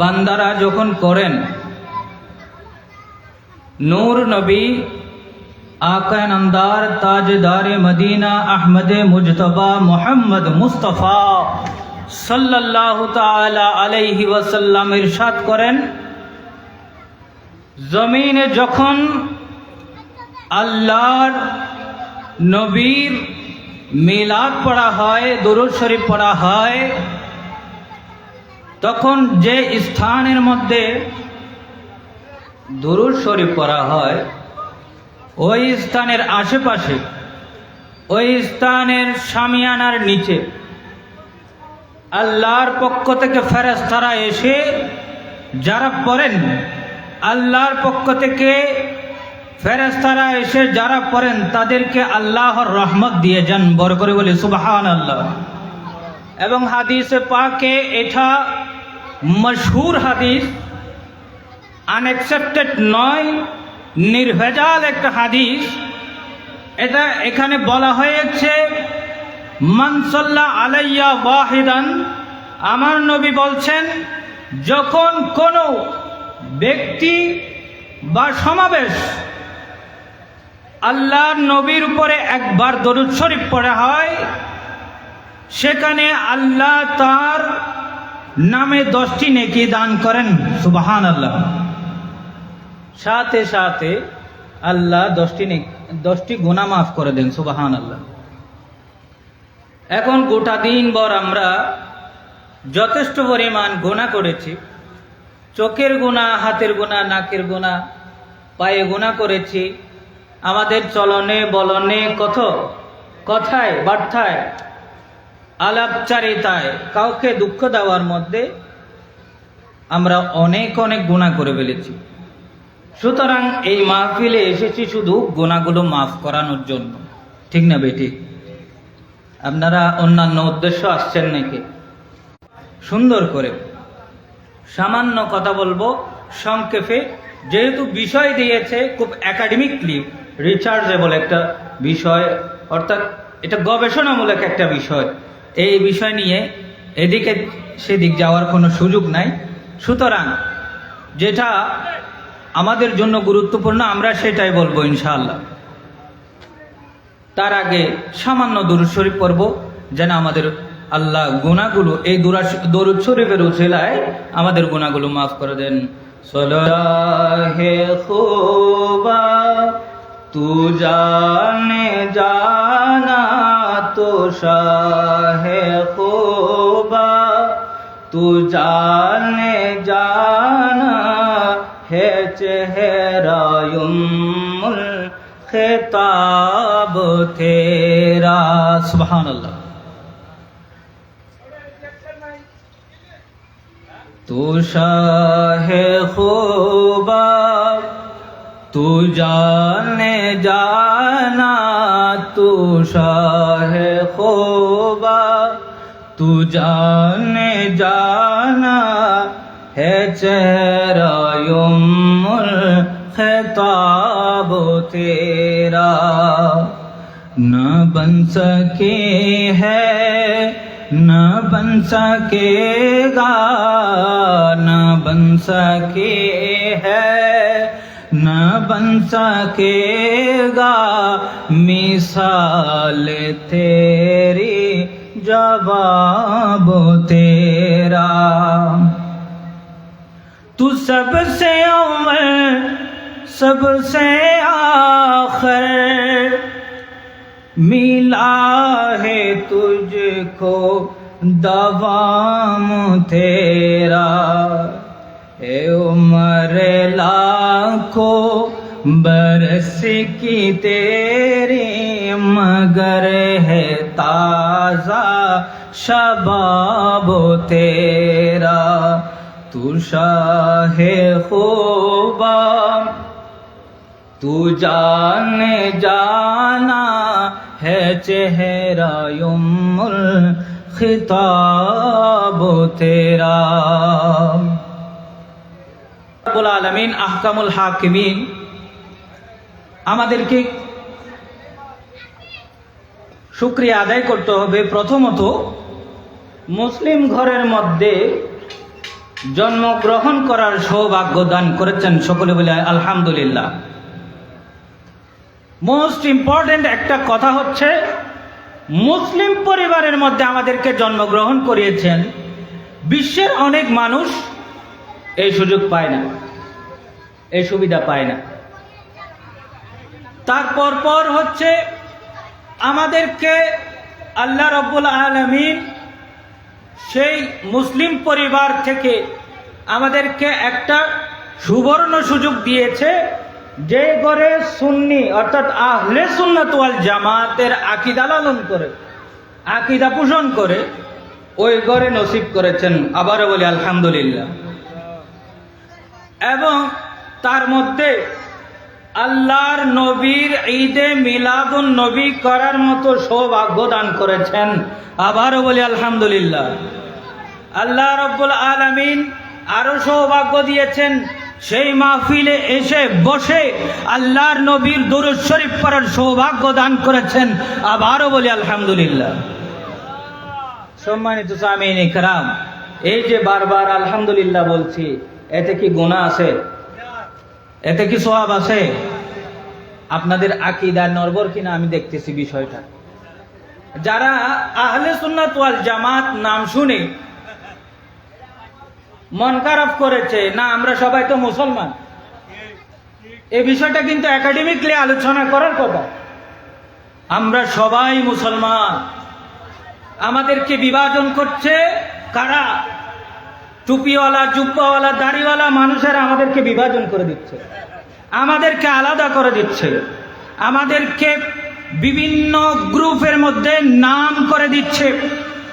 বান্দারা যখন করেন, নূর নবী আকায় নন্দার তাজদার মদিনা আহমদ মুজতবা মোহাম্মদ মুস্তফা সাল্লাল্লাহু তাআলা আলাইহি ওয়াসাল্লাম ইরশাদ করেন, জমিনে যখন আল্লাহর নবীর মিলাদ পড়া হয়, দরুদ শরীফ পড়া হয় তখন যে স্থানের মধ্যে দরুদ শরীফ পড়া হয়, ওই স্থানের আশেপাশে, ওই স্থানের সামিয়ানার নিচে, আল্লাহর পক্ষ থেকে ফেরেস্তারা এসে যারা পড়েন, আল্লাহর পক্ষ থেকে ফেরেস্তারা এসে যারা পড়েন, তাদেরকে আল্লাহর রহমত দিয়ে যান, বড় করে বলি সুবাহান আল্লাহ এবং হাদিসে পাকে এটা মশহুর হাদিস আনএক্সেপ্টেড নয়, নির্ভেজাল একটা হাদিস। এটা এখানে বলা হয়েছে মানসল্লা আলাইয়া ওয়াহিদান আমার নবী বলছেন, যখন কোনো ব্যক্তি বা সমাবেশ আল্লাহর নবীর উপরে একবার দরুদ শরীফ পড়া হয়, সেখানে আল্লাহ তার নামে দশটি নেকি দান করেন। সুবাহান আল্লাহ সাথে সাথে আল্লাহ দশটি দশটি গুণা মাফ করে দেন সুবাহান আল্লাহ এখন গোটা দিন ভর আমরা যথেষ্ট পরিমাণ গোনা করেছি। চোখের গুণা হাতের গুণা নাকের গুণা পায়ে গুণা করেছি। আমাদের চলনে, বলনে কত? কথায়, বার্তায় আলাপচারিতায় কাউকে দুঃখ দেওয়ার মধ্যে আমরা অনেক অনেক গুণা করে ফেলেছি। সুতরাং এই মাহফিলে এসেছি শুধু গুণাগুলো মাফ করানোর জন্য। ঠিক না বেটি? আপনারা অন্যান্য উদ্দেশ্য আসছেন নাকি? সুন্দর করে। সামান্য কথা বলব, সংক্ষেপে। যেহেতু বিষয় দিয়েছে খুব একাডেমিকলি রিচার্জেবল একটা বিষয়, অর্থাৎ এটা গবেষণামূলক একটা বিষয়। এই বিষয় নিয়ে এদিকে সেদিক যাওয়ার কোনো সুযোগ নাই। সুতরাং যেটা আমাদের জন্য গুরুত্বপূর্ণ, আমরা সেটাই বলব ইনশাআল্লাহ। তার আগে সামান্য দরুদ শরীফ পড়ব, যেন আমাদের আল্লাহ গুণাগুলো এই দুরা- দরুদ শরীফের উচিলায় আমাদের গুণাগুলো মাফ করে দেন। তু জানে জানা शाह कोबा तू जाने जाना है चेहरा युमुल खिताब तेरा सुबहान अल्लाह तू शाह खोबा تو جانے جانا تو شاہ خوبا تو جانے جانا ہے چہرہ یم خطاب تیرا۔ نہ بن سکے ہے، نہ بن سکے گا، نہ بن سکے ہے۔ بن سکے گا۔ مثال تیری، جواب تیرا۔ تو سب سے عمر سب سے آخر۔ ملا ہے تجھ کو دوام تیرا۔ اے عمر لا کو برس کی تیری مگر ہے تازہ شباب تیرا تو شاہ خوبا تو جان جانا ہے چہرہ یم الخطاب تیرا রব্বুল আলমিন আহকামুল হাকিমিন আমাদেরকে শুক্রিয়া আদায় করতে হবে। প্রথমত, মুসলিম ঘরের মধ্যে জন্মগ্রহণ করার সৌভাগ্য দান করেছেন সকলে বলে আলহামদুলিল্লাহ। মোস্ট ইম্পর্টেন্ট একটা কথা হচ্ছে, মুসলিম পরিবারের মধ্যে আমাদেরকে জন্মগ্রহণ করিয়েছেন, বিশ্বের অনেক মানুষ এই সুযোগ পায় না। এই সুবিধা পায় না। তারপর পর হচ্ছে আমাদেরকে আল্লাহ রব্বুল আলমিন সেই মুসলিম পরিবার থেকে আমাদেরকে একটা সুবর্ণ সুযোগ দিয়েছে যে ঘরে সুন্নি অর্থাৎ আহলে সুন্নাত ওয়াল জামাতের আকিদা লালন করে, আকিদা পোষণ করে, ওই ঘরে নসিব করেছেন। আবারও বলি, আলহামদুলিল্লাহ। এবং তার মধ্যে আল্লাহর নবীর ঈদে মিলাদুন নবী করার মতো সৌভাগ্য দান করেছেন। আবারও বলি আলহামদুলিল্লাহ। আল্লাহ রব্বুল আলমিন আরও সৌভাগ্য দিয়েছেন। সেই মাহফিলে এসে বসে আল্লাহর নবীর দুরুদ শরীফ পড়ার সৌভাগ্য দান করেছেন। আবারও বলি আলহামদুলিল্লাহ। সম্মানিত সামিন ইকরাম এই যে বারবার আলহামদুলিল্লাহ বলছি, এতে কি গুণা আছে? এতে কি সোয়াব আছে? আপনাদের আকিদা নর্বর কিনা আমি দেখতেছি বিষয়টা। যারা আহলে সুন্নাত ওয়াল জামাত নাম শুনে মন খারাপ করেছে, না, আমরা সবাই তো মুসলমান। এই বিষয়টা কিন্তু একাডেমিকলি আলোচনা করার কথা। আমরা সবাই মুসলমান। আমাদেরকে বিভাজন করছে কারা? টুপিওয়ালা, জুব্বাওয়ালা, দাড়িওয়ালা মানুষেরা আমাদেরকে বিভাজন করে দিচ্ছে। আমাদেরকে আলাদা করে দিচ্ছে। আমাদেরকে বিভিন্ন গ্রুপের মধ্যে নাম করে দিচ্ছে।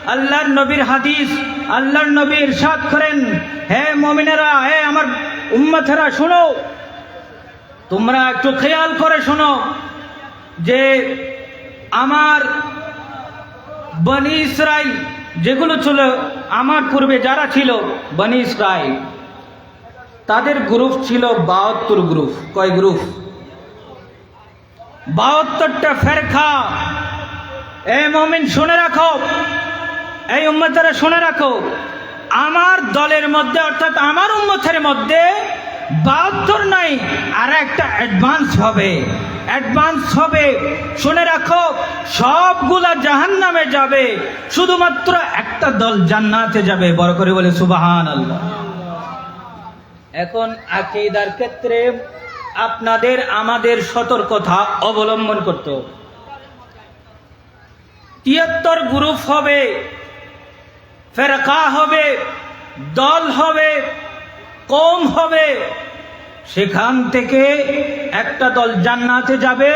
আল্লাহর নবীর হাদিস, আল্লাহর নবী ইরশাদ করেন, হে মমিনেরা, হে আমার উম্মতেরা, শোনো। তোমরা একটু খেয়াল করে শোনো যে আমার বনি ইসরাইল যেগুলো ছিল আমার পূর্বে যারা ছিল বনি ইসরাইল তাদের গ্রুপ ছিল বাহাত্তর গ্রুপ। কয় গ্রুপ? বাহাত্তরটা ফেরখা এই মমিন শুনে রাখো। এই উম্মতেরা শুনে রাখো। আমার দলের মধ্যে, অর্থাৎ আমার উম্মতের মধ্যে বাহাত্তর নাই, আর একটা অ্যাডভান্স হবে। অ্যাডভান্স হবে, শুনে রাখো, সবগুলা জাহান নামে যাবে, শুধুমাত্র একটা দল জান্নাতে যাবে, বড় করে বলে সুবাহান এখন আকিদার ক্ষেত্রে আপনাদের, আমাদের সতর্কতা অবলম্বন করতে তিয়াত্তর গ্রুপ হবে, ফেরকা হবে, দল হবে কম হবে। সেখান থেকে একটা দল জান্নাতে যাবে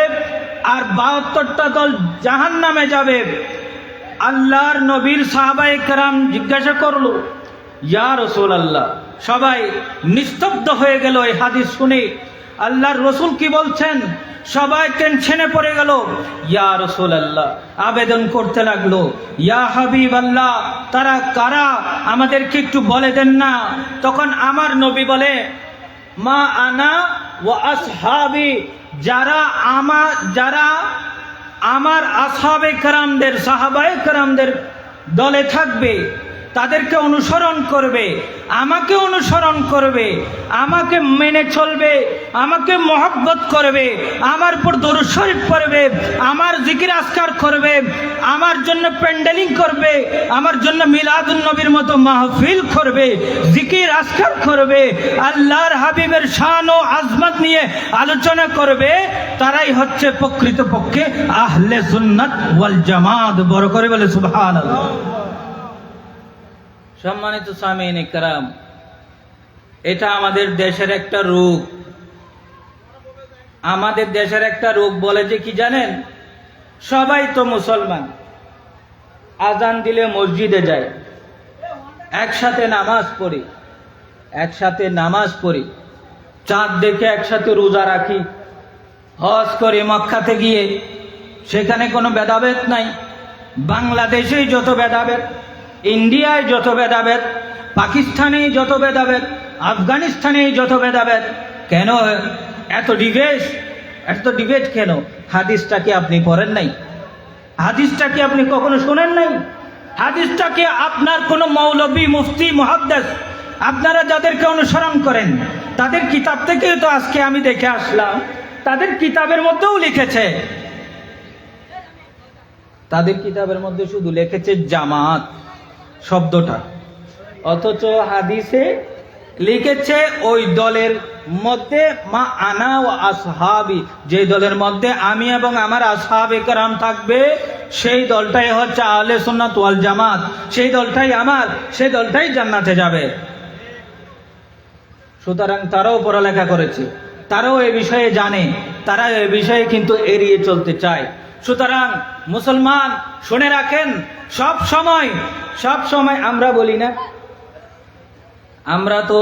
আর বাহাত্তরটা দল জাহান নামে যাবে। আল্লাহর নবীর সাহাবাই কারাম জিজ্ঞাসা করল, ইয়া রসুল আল্লাহ সবাই নিস্তব্ধ হয়ে গেল এই হাদিস শুনে। আল্লাহর রসুল কি বলছেন? সবাই টেনশনে পড়ে গেল। ইয়া রসুল আল্লাহ আবেদন করতে লাগল। ইয়া হাবিব আল্লাহ তারা কারা? আমাদেরকে একটু বলে দেন না। তখন আমার নবী বলে, মা আনা ও আসহাবি যারা আমা, যারা আমার আসহাবে কারামদের সাহাবায়ে কারামদের দলে থাকবে তাদেরকে অনুসরণ করবে, আমাকে অনুসরণ করবে, আমাকে মেনে চলবে, আমাকে মহব্বত করবে, আমার উপর দরুদ শরীফ করবে আমার জিকির আসকার করবে, আমার জন্য প্যান্ডেলিং করবে, আমার জন্য মিলাদুন নবীর মতো মাহফিল করবে, জিকির আসকার করবে, আল্লাহর হাবিবের শান ও আজমত নিয়ে আলোচনা করবে, তারাই হচ্ছে প্রকৃতপক্ষে আহলে সুন্নাত ওয়াল জামাত। বড় করে বলে সুবহানাল্লাহ। সম্মানিত সামিন ইকরাম এটা আমাদের দেশের একটা রোগ। আমাদের দেশের একটা রোগ বলে যে কি জানেন? সবাই তো মুসলমান। আজান দিলে মসজিদে যায়, একসাথে নামাজ পড়ি, একসাথে নামাজ পড়ি, চাঁদ দেখে একসাথে রোজা রাখি, হজ করে মক্কাতে গিয়ে, সেখানে কোনো ভেদাভেদ নাই। বাংলাদেশেই যত ভেদাভেদ ইন্ডিয়ায় যত ভেদাভেদ, পাকিস্তানেই যত ভেদাভেদ, আফগানিস্তানেই যত ভেদাভেদ, কেন, এত ডিবেট এত ডিবেট কেন? হাদিসটা কি আপনি পড়েন নাই? হাদিসটা কি আপনি কখনো শোনেন নাই? হাদিসটাকে আপনার কোনো মৌলবী, মুফতি, মুহাদ্দেস, আপনারা যাদেরকে অনুসরণ করেন, তাদের কিতাব থেকে তো আজকে আমি দেখে আসলাম, তাদের কিতাবের মধ্যেও লিখেছে। তাদের কিতাবের মধ্যে শুধু লিখেছে জামাত। শব্দটা। অথচ হাদিসে লিখেছে, ওই দলের মধ্যে মা আনা ও আসহাবি, যে দলের মধ্যে আমি এবং আমার আসহাবে কারাম থাকবে, সেই দলটাই হচ্ছে আহলে সুন্নাত ওয়াল জামাত। সেই দলটাই আমার, সেই দলটাই জান্নাতে যাবে। সুতরাং তারাও পড়ালেখা করেছে। তারাও এ বিষয়ে জানে। তারা এ বিষয়ে কিন্তু এড়িয়ে চলতে চায়। সুতরাং মুসলমান শুনে রাখেন, সব সময় সব সময় আমরা বলি না। আমরা তো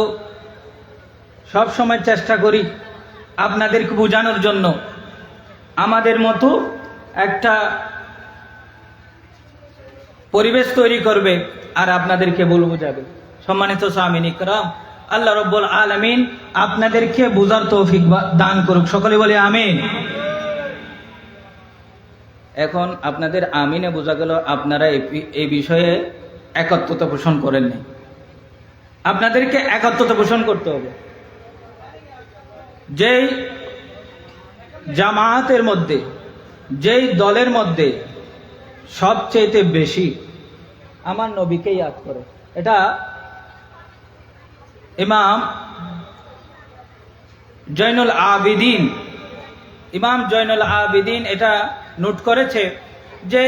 সব সময় চেষ্টা করি আপনাদেরকে বোঝানোর জন্য। আমাদের মতো একটা পরিবেশ তৈরি করবে আর আপনাদেরকে বল বোঝাবে। সম্মানিত স্বামীন ইকরাম, আল্লাহ রব্বুল আলমিন আপনাদেরকে বোঝার তৌফিক দান করুক। সকলে বলে আমিন। এখন আপনাদের আমিনে বোঝা গেল আপনারা এই বিষয়ে একত্রতা পোষণ করেননি। আপনাদেরকে একত্রতা পোষণ করতে হবে। যেই জামায়াতের মধ্যে, যেই দলের মধ্যে সবচেয়েতে বেশি আমার নবীকে ইয়াদ করে, এটা ইমাম জৈনুল আবিদিন, ইমাম জৈনুল আবিদিন এটা নোট করেছে, যে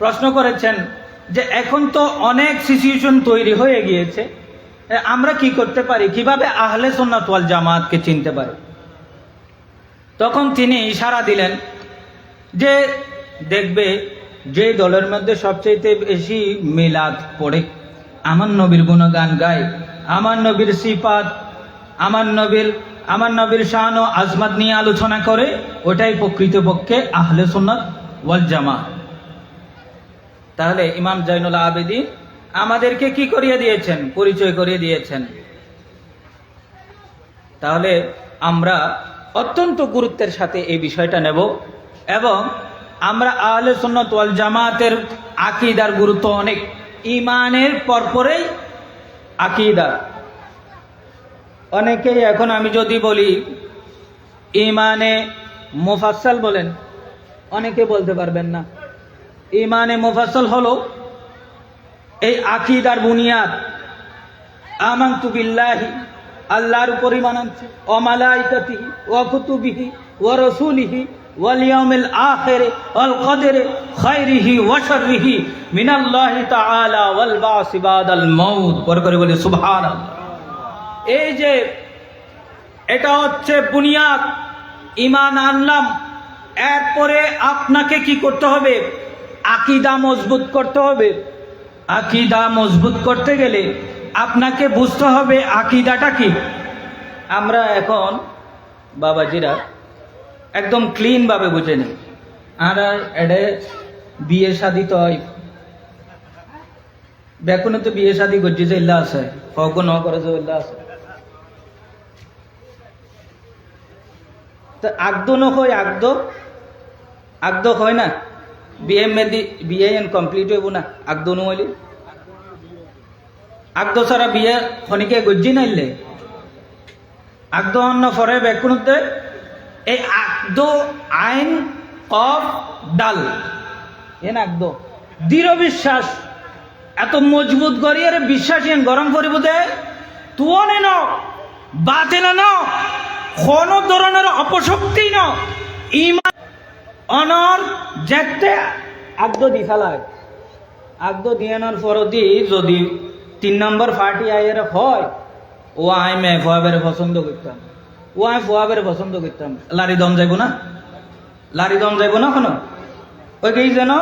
প্রশ্ন করেছেন যে এখন তো অনেক সিচুয়েশন তৈরি হয়ে গিয়েছে আমরা কি করতে পারি? কীভাবে আহলে ওয়াল জামাতকে চিনতে পারি? তখন তিনি ইশারা দিলেন যে দেখবে যে দলের মধ্যে সবচেয়ে বেশি মিলাদ পড়ে, আমার নবীর গুণগান গায়, আমার নবীর সিপাত আমার নবীর আমার নবীর শান ও আজমাত নিয়ে আলোচনা করে ওটাই প্রকৃতপক্ষে আহলে সুন্নাত ওয়াল জামা তাহলে ইমাম জৈনুল আবেদিন আমাদেরকে কি করিয়ে দিয়েছেন? পরিচয় করিয়ে দিয়েছেন। তাহলে আমরা অত্যন্ত গুরুত্বের সাথে এই বিষয়টা নেব এবং আমরা আহলে সুন্নত ওয়াল জামাতের আকিদার গুরুত্ব অনেক। ইমানের পরপরেই আকিদা। অনেকেই এখন আমি যদি বলি ইমানে মুফাসসাল বলেন, অনেকে বলতে পারবেন না। ইমানে মুফাসসাল হলো এই আকিদার বুনিয়াদ। আমান্তু বিল্লাহি, আল্লাহর উপরই মানাচ্ছি ও মালাইকাতিহি ও কুতুবিহি ও রসুলিহি, ওয়াল ইয়াউমিল আখিরে, ওয়াল কদরে খাইরিহি ওয়া শাররিহি মিনাল্লাহি তাআলা ওয়াল বাসি বাদাল মাউত। পর করে বলি, সুবহানাল্লাহ। এই যে, এটা হচ্ছে বুনিয়াদ, ইমান আনলাম। এরপরে আপনাকে কি করতে হবে? আকিদা মজবুত করতে হবে। আকিদা মজবুত করতে গেলে আপনাকে বুঝতে হবে আকিদাটা কি। আমরা এখন বাবাজিরা একদম ক্লিন ভাবে বুঝে নিই। আর এডে বিয়ে শাদি তো হয়। বেকুনে তো বিয়ে শাদি করছি যে ইল্লা আছে। ফক ন করে যে ইল্লা আছে। আগদ নয় আগদ। আগদ হয় না? বিয়ে মেদি বিয়ে কমপ্লিট হইব না? আগদ নহলি আগদ সারা বিয়ে খনিকে গজ্জি নাইলে আগদ অন্য ফরে বেকুনতে? এই আগদ আইন অফ ডাল। এন আগদ। দৃঢ় বিশ্বাস। এত মজবুত করি আরে বিশ্বাস এন গরম করিব দে। তুয়নে ন? বাতে না ন? কোনো ধরনের অপশক্তি ন। ইমান অনর যেতে আগদ দি ফেলায় আগদ দিয়ানোর পরদি যদি তিন নম্বর ফার্টি আইয়ের হয়, ও আই মে ফোয়াবের পছন্দ করতাম। ও আই ফোয়াবের পছন্দ করতাম। লারি দম যাইব না? লারি দম যাইব না কোনো ওই গেই যেন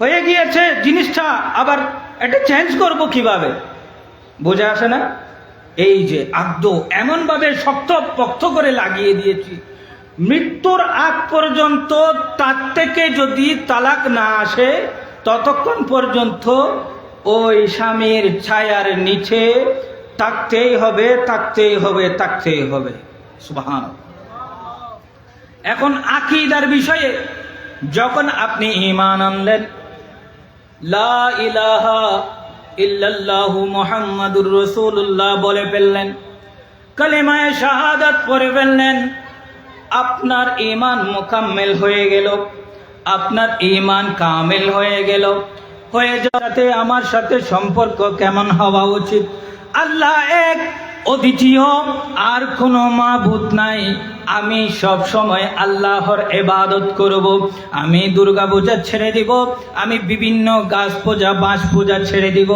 হয়ে গিয়েছে জিনিসটা, আবার এটা চেঞ্জ করব কীভাবে? বোঝা আসে না? এই যে আদ্য এমনভাবে শক্ত পক্ত করে লাগিয়ে দিয়েছি। মৃত্যুর আগ পর্যন্ত তার থেকে যদি তালাক না আসে, ততক্ষণ পর্যন্ত ওই স্বামীর ছায়ার নিচে থাকতেই হবে থাকতেই হবে থাকতেই হবে। সুবহান এখন আকিদার বিষয়ে, যখন আপনি ইমান আনলেন, লা ইলাহা ইল্লাল্লাহু মুহাম্মাদুর রাসূলুল্লাহ বলে ফেললেন, কালেমায় শাহাদাত পড়ে ফেললেন। আপনার ইমান মোকাম্মেল হয়ে গেল, আপনার ইমান কামেল হয়ে গেল। হয়ে যাতে আমার সাথে সম্পর্ক কেমন হওয়া উচিত? আল্লাহ এক অদ্বিতীয়, আর কোনো মাবুদ নাই। আমি সব সময় আল্লাহর এবাদত করব। আমি দুর্গা পূজা ছেড়ে দিব। আমি বিভিন্ন গাছ পূজা, বাঁশ পূজা ছেড়ে দিব।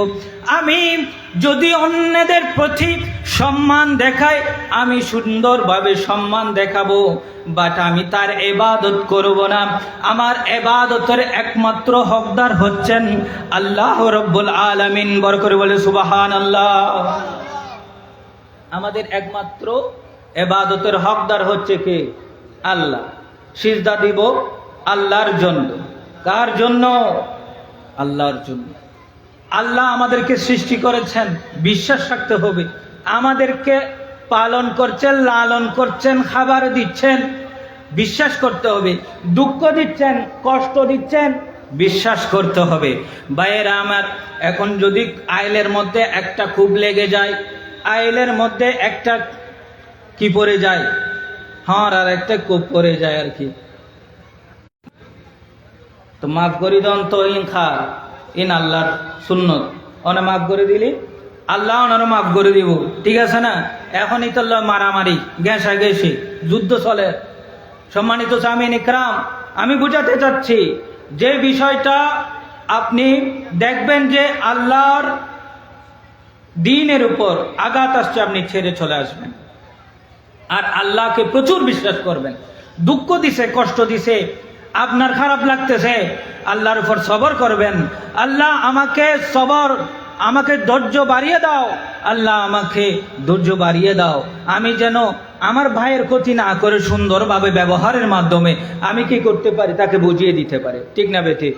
আমি যদি অন্যদের প্রতি সম্মান দেখাই, আমি সুন্দরভাবে সম্মান দেখাবো। বাট আমি তার এবাদত করব না। আমার এবাদতের একমাত্র হকদার হচ্ছেন আল্লাহ রব্বুল আলামিন। বর করে বলে সুবাহান আল্লাহ আমাদের একমাত্র এবাদতের হকদার হচ্ছে কে? আল্লাহ। সিজদা দিব আল্লাহর জন্য। কার জন্য? আল্লাহর জন্য। আল্লাহ আমাদেরকে সৃষ্টি করেছেন, বিশ্বাস রাখতে হবে। আমাদেরকে পালন করছেন, লালন করছেন, খাবার দিচ্ছেন, বিশ্বাস করতে হবে। দুঃখ দিচ্ছেন, কষ্ট দিচ্ছেন, বিশ্বাস করতে হবে। বাইরে আমার, এখন যদি আইলের মধ্যে একটা খুব লেগে যায় আইলের মধ্যে একটা কি পড়ে যায়? হ্যাঁ আর একটা কূপ পড়ে যায় আর কি। তো মাফ করি দন তো ইন খা ইন আল্লাহর সুন্নত। অনে মাফ করে দিলি? আল্লাহ ওনারও মাফ করে দিব। ঠিক আছে না? এখনই তো মারামারি গ্যাসা গেছি যুদ্ধ চলে। সম্মানিত স্বামীন ইকরাম, আমি বুঝাতে চাচ্ছি, যে বিষয়টা আপনি দেখবেন যে আল্লাহর দিনের উপর আঘাত আসছে, আপনি ছেড়ে চলে আসবেন। আর আল্লাহকে প্রচুর বিশ্বাস করবেন। দুঃখ দিছে, কষ্ট দিছে, আপনার খারাপ লাগতেছে, আল্লাহর উপর সবর করবেন। আল্লাহ আমাকে সবর, আমাকে ধৈর্য বাড়িয়ে দাও। আল্লাহ আমাকে ধৈর্য বাড়িয়ে দাও। আমি যেন আমার ভাইয়ের ক্ষতি না করে সুন্দরভাবে ব্যবহারের মাধ্যমে আমি কি করতে পারি, তাকে বুঝিয়ে দিতে পারে। ঠিক না বেটি?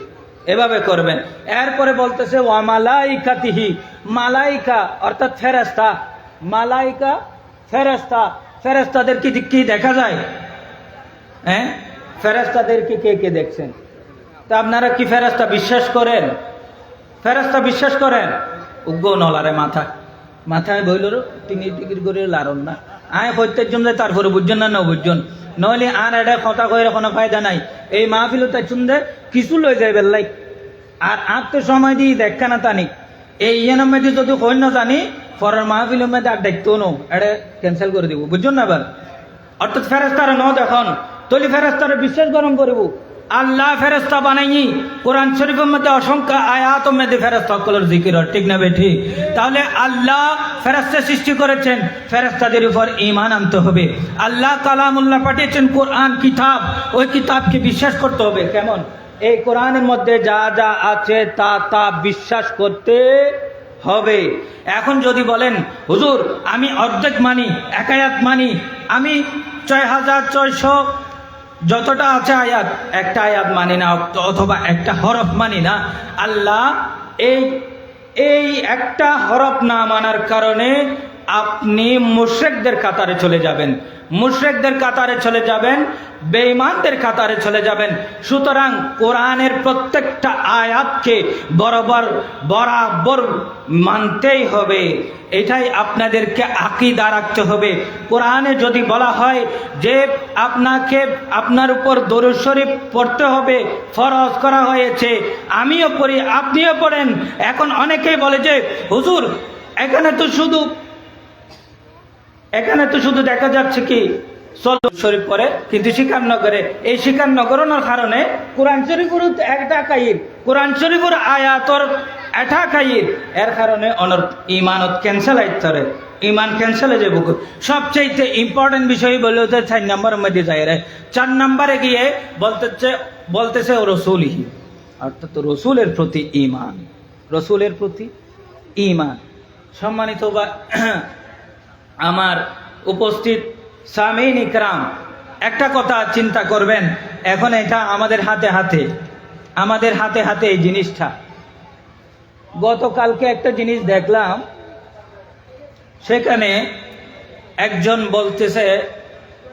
এভাবে করবেন। এরপরে বলতেছে ওয়ামালাইকাতিহি মালাইকা অর্থাৎ ফেরেস্তা মালাইকা ফেরেস্তা ফেরেস্তাদের কি কি দেখা যায়? হ্যাঁ? ফেরেস্তাদেরকে কে কে দেখছেন? তা আপনারা কি ফেরেস্তা বিশ্বাস করেন? ফেরাস্তা বিশ্বাস করেন? উগ্র নলারে মাথা। মাথায় বইল তিনি টিকির করে লারন না। আয় প্রত্যেক জন যায় তারপরে বুঝছেন না না বুঝছেন। নইলে আর এটা কথা কয়ে কোনো ফায়দা নাই। এই মাহফিল তাই শুনতে কিছু লই যায় বেল্লাই আর তো সময় দিয়ে দেখা না তানি এই ইয়ের মধ্যে যদি কই না জানি, পরের মাহফিলের মধ্যে আর দেখতো নো এটা ক্যান্সেল করে দিব। বুঝছেন না এবার? অর্থাৎ ফেরেস্তারা ন দেখুন। তলি ফেরেস্তারা বিশ্বাস গরম করব। আল্লাহ ফেরেস্তা বানাইনি। কোরআন শরীফের মধ্যে অসংখ্য আয়াত মধ্যে ফেরেস্তা সকলের জিকির ঠিক না বেঠি তাহলে আল্লাহ ফেরেস্তা সৃষ্টি করেছেন। ফেরেস্তাদের উপর ইমান আনতে হবে। আল্লাহ কালামুল্লাহ পাঠিয়েছেন কোরআন, কিতাব। ওই কিতাবকে বিশ্বাস করতে হবে। কেমন? এই কোরআনের মধ্যে যা যা আছে তা তা বিশ্বাস করতে হবে। এখন যদি বলেন, হুজুর, আমি অর্ধেক মানি একায়াত মানি, আমি ছয় হাজার ছয়শো যতটা আছে আয়াত, একটা আয়াত মানি না, অথবা একটা হরফ মানি না, আল্লাহ এই এই একটা হরফ না মানার কারণে আপনি মুশ্রেকদের কাতারে চলে যাবেন। মুশ্রেকদের কাতারে চলে যাবেন, বেঈমানদের কাতারে চলে যাবেন। সুতরাং কোরআনের প্রত্যেকটা আয়াতকে বরাবর বরাবর মানতেই হবে। এটাই আপনাদেরকে আকিদা রাখতে হবে। কোরআনে যদি বলা হয় যে আপনাকে, আপনার উপর দরুদ শরীফ পড়তে হবে, ফরজ করা হয়েছে, আমিও পড়ি, আপনিও পড়েন। এখন অনেকেই বলে যে, হুজুর, এখানে তো শুধু এখানে তো শুধু দেখা যাচ্ছে কি শরীফ পরে কিন্তু শিকার নগরে এই শিকার নগরণের কারণে কোরআন শরীফের একটা কাইর কোরআন শরীফের আয়াতর এটা কাইর এর কারণে অনর ইমানত ক্যান্সেল আইতরে ইমান ক্যান্সেল হয়ে যাব সবচেয়ে ইম্পর্টেন্ট বিষয় বলে হতে চার নম্বরের মধ্যে যাই রে। চার নম্বরে গিয়ে বলতেছে বলতেছে রসুলহি। অর্থাৎ রসুলের প্রতি ইমান। রসুলের প্রতি ইমান। সম্মানিত বা আমার উপস্থিত সামিন ইকরাম, একটা কথা চিন্তা করবেন, এখন এটা আমাদের হাতে হাতে, আমাদের হাতে হাতে এই জিনিসটা। গতকালকে একটা জিনিস দেখলাম, সেখানে একজন বলতেছে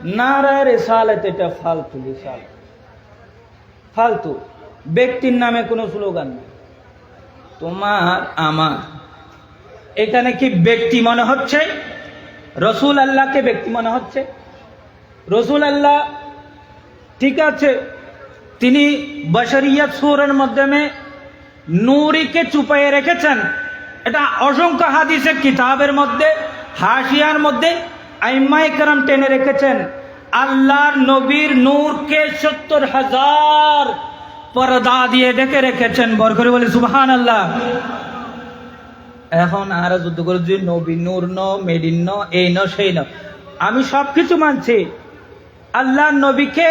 নারায় রেসালত, এটা ফালতু রেসাল ফালতু। ব্যক্তির নামে কোনো স্লোগান নেই। তোমার, আমার। এখানে কি ব্যক্তি মনে হচ্ছে? রসুল আল্লাহকে ব্যক্তি মনে হচ্ছে? রসুল আল্লাহ ঠিক আছে, তিনি বশরিয়াত সুরের মাধ্যমে নূরিকে চুপাইয়ে রেখেছেন। এটা অসংখ্য হাদিসের কিতাবের মধ্যে, হাসিয়ার মধ্যে আইমাই কারাম টেনে রেখেছেন। আল্লাহর নবীর নূরকে সত্তর হাজার পর্দা দিয়ে ডেকে রেখেছেন। বর করে বলি সুবহান আল্লাহ এখন আর যুদ্ধ করে যে নবী নূর ন মেডিন এই ন, সেই ন। আমি সব কিছু মানছি। আল্লাহ নবীকে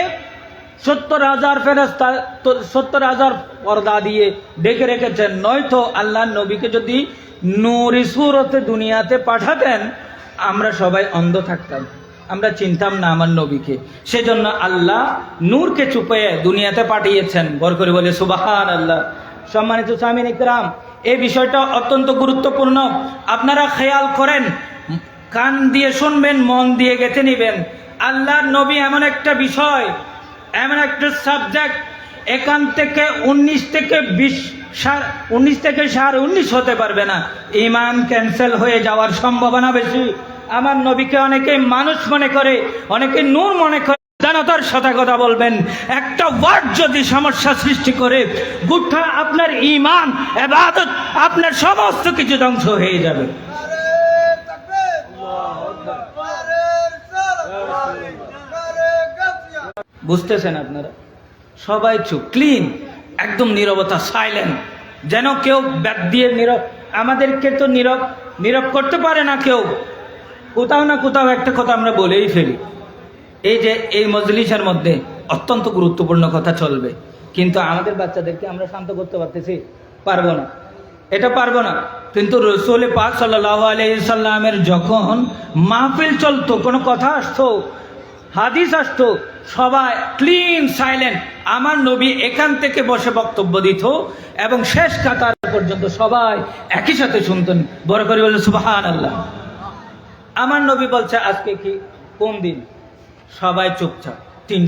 সত্তর হাজার ফেরস্তা সত্তর হাজার পর্দা দিয়ে ডেকে রেখেছেন। নয়তো আল্লাহ নবীকে যদি নুরি সুরতে, দুনিয়াতে পাঠাতেন, আমরা সবাই অন্ধ থাকতাম। আমরা চিনতাম না আমার নবীকে। সেজন্য আল্লাহ নূরকে চুপে দুনিয়াতে পাঠিয়েছেন। বর করে বলে সুবাহান আল্লাহ সম্মানিত সামিন ইকরাম এই বিষয়টা অত্যন্ত গুরুত্বপূর্ণ। আপনারা খেয়াল করেন, কান দিয়ে শুনবেন, মন দিয়ে গেঁথে নিবেন। আল্লাহর নবী এমন একটা বিষয়, এমন একটা সাবজেক্ট এখান থেকে উনিশ থেকে বিশ সার উনিশ থেকে সাড়ে উনিশ হতে পারবে না। ইমান ক্যান্সেল হয়ে যাওয়ার সম্ভাবনা বেশি। আমার নবীকে অনেকে মানুষ মনে করে, অনেকে নূর মনে করে। জানতার সাথে কথা বলবেন। একটা ওয়ার্ড যদি সমস্যা সৃষ্টি করে গুঠা আপনার ইমান এবাদত আপনার সমস্ত কিছু ধ্বংস হয়ে যাবে। বুঝতেছেন আপনারা? সবাই চুপ ক্লিন একদম নীরবতা সাইলেন্ট যেন কেউ ব্যাগ দিয়ে নীরব, আমাদেরকে তো নীরব নীরব করতে পারে না কেউ। কোথাও না কোথাও একটা কথা আমরা বলেই ফেলি। এই যে এই মজলিসের মধ্যে অত্যন্ত গুরুত্বপূর্ণ কথা চলবে। কিন্তু আমাদের বাচ্চাদেরকে আমরা শান্ত করতে পারতেছি, পারব না। এটা পারব না। কিন্তু রসুল পাক সাল্লাহ আলাইসাল্লামের যখন মাহফিল চলতো, কোনো কথা আসতো, হাদিস আসতো, সবাই ক্লিন, সাইলেন্ট। আমার নবী এখান থেকে বসে বক্তব্য দিত এবং শেষ কাতার পর্যন্ত সবাই একই সাথে শুনতেন। বড় করে বলে সুবাহান আল্লাহ আমার নবী বলছে, আজকে কি, কোন দিন? সবাই চুপচাপ। তিনটা